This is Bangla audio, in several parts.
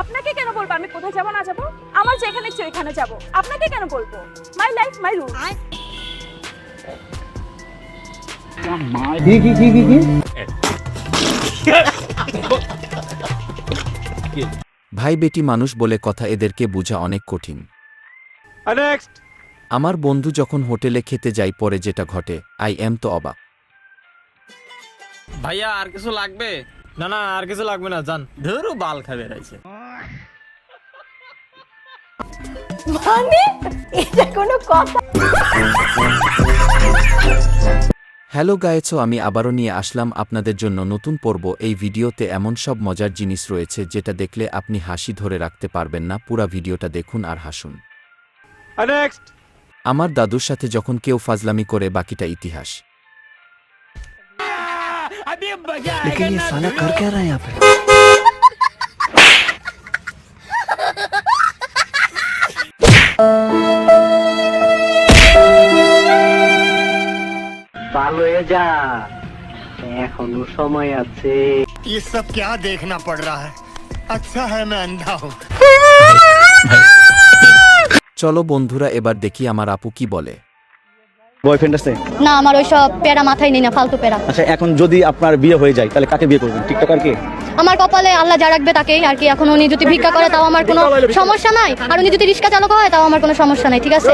আপনাকে কেন বলব? আমি কোথায় যাব না যাব? আমার যেখানে ইচ্ছে ওইখানে যাব। আপনাকে কেন বলব? মাই লাইফ মাই রুল কি কি কি কি কি? ভাই বেটি মানুষ বলে কথা এদেরকে বোঝা অনেক কঠিন। নেক্সট আমার বন্ধু যখন হোটেলে খেতে যাই পরে যেটা ঘটে আই এম তো অবাক। ভাইয়া আর কিছু লাগবে? না না আর কিছু লাগবে না জান ধরু বাল খাবে রয়েছে মানে? এটা কোনো কথা। হ্যালো গায়েছো আমি আবারও নিয়ে আসলাম আপনাদের জন্য নতুন পর্ব। এই ভিডিওতে এমন সব মজার জিনিস রয়েছে যেটা দেখলে আপনি হাসি ধরে রাখতে পারবেন না। পুরা ভিডিওটা দেখুন আর হাসুন। নেক্সট আমার দাদুর সাথে যখন কেউ ফাজলামি করে বাকিটা ইতিহাস। ভালো হয়ে যা এখনো সময় আছে ये सब क्या देखना पड़ रहा है अच्छा है मैं अंधा हूँ চলো বন্ধুরা এবার দেখি আমার আপু কি বলে বয়ফ্রেন্ড আছে না আমার ওইসব প্যারা মাথায় নেই না ফালতু প্যারা আচ্ছা এখন যদি আপনার বিয়ে হয়ে যায় তাহলে কাকে বিয়ে করবেন টিকটকার কে আমার কপালে আল্লাহ যা রাখবে তাকেই আর কি এখন উনি যদি ভিক্ষা করে তাও আমার কোনো সমস্যা নাই আর উনি যদি রিক্সা চালক হয় তাও আমার কোনো সমস্যা নাই ঠিক আছে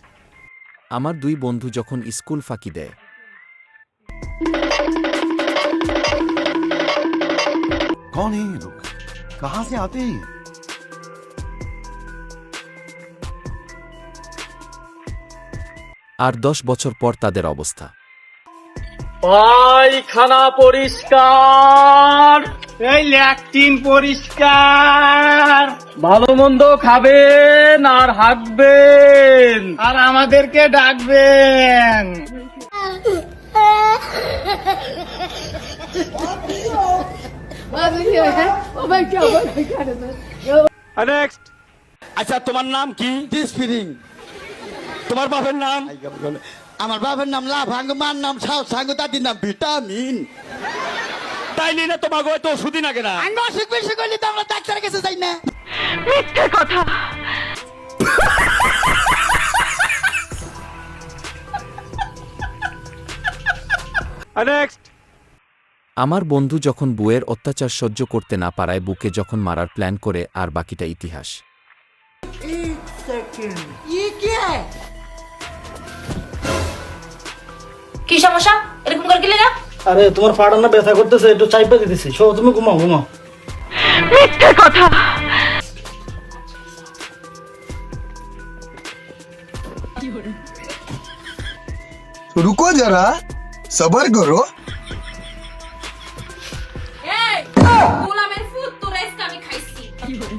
আমার দুই বন্ধু যখন স্কুল ফাঁকি দেয় कौन है ये लोग कहाँ से आते हैं আর দশ বছর পর তাদের অবস্থা পায়খানা পরিষ্কার। এই ল্যাট্রিন পরিষ্কার। ভালো মন্দ খাবেন আর হাঁটবেন। আর আমাদেরকে ডাকবেন। নেক্সট আচ্ছা তোমার নাম কি? তোমার বাপের নাম? আমার বাবার নাম লাভাঙ্গ মার নাম সাউ সাঙ্গ দাদির নাম ভিটামিন। তাইলি না তোমাকে তো ওষুধই না কেনা। আঙ্গ অসুখ বিসুখ হইলে তো আমরা ডাক্তারের কাছে যাই না। নেক্সট আমার বন্ধু যখন বুয়ের অত্যাচার সহ্য করতে না পারায় বুকে যখন মারার প্ল্যান করে আর বাকিটা ইতিহাস। কি সমস্যা? এরকম করে গেলে না আরে তোমার পাড়া না ব্যথা করতেছে একটু চাই পা দিতেছি। শো তুমি ঘুমাও ঘুমাও। মিথ্যে কথা। রুকো যারা সবার করো। এই গোলামের ফুট তো রেস্ট আমি খাইছি। কি বলি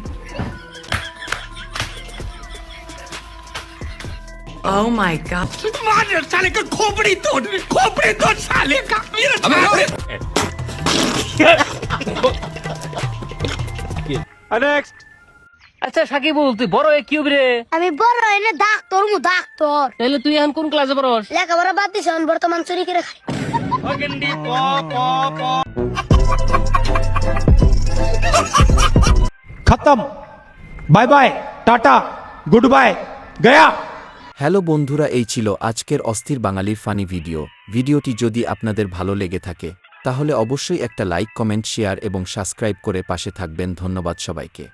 Oh my god. साले का खोपड़ी तोड़ खोपड़ी तोड़ साले का নেক্সট আচ্ছা সাকিবুল তুই বড় হয়ে কি হবি রে আমি বড় এনে ডাক্তার মু ডাক্তার তাহলে তুই এখন কোন ক্লাসে পড়স লেখাপড়া বাদ দিছি আমি বর্তমান চুরি করে খাই খতম bye bye tata good bye Gaya hello বন্ধুরা, এই ছিল আজকের অস্থির বাঙালির ফানি ভিডিও। ভিডিওটি যদি আপনাদের ভালো লেগে থাকে, তাহলে অবশ্যই একটা লাইক, কমেন্ট, শেয়ার এবং সাবস্ক্রাইব করে পাশে থাকবেন। ধন্যবাদ সবাইকে।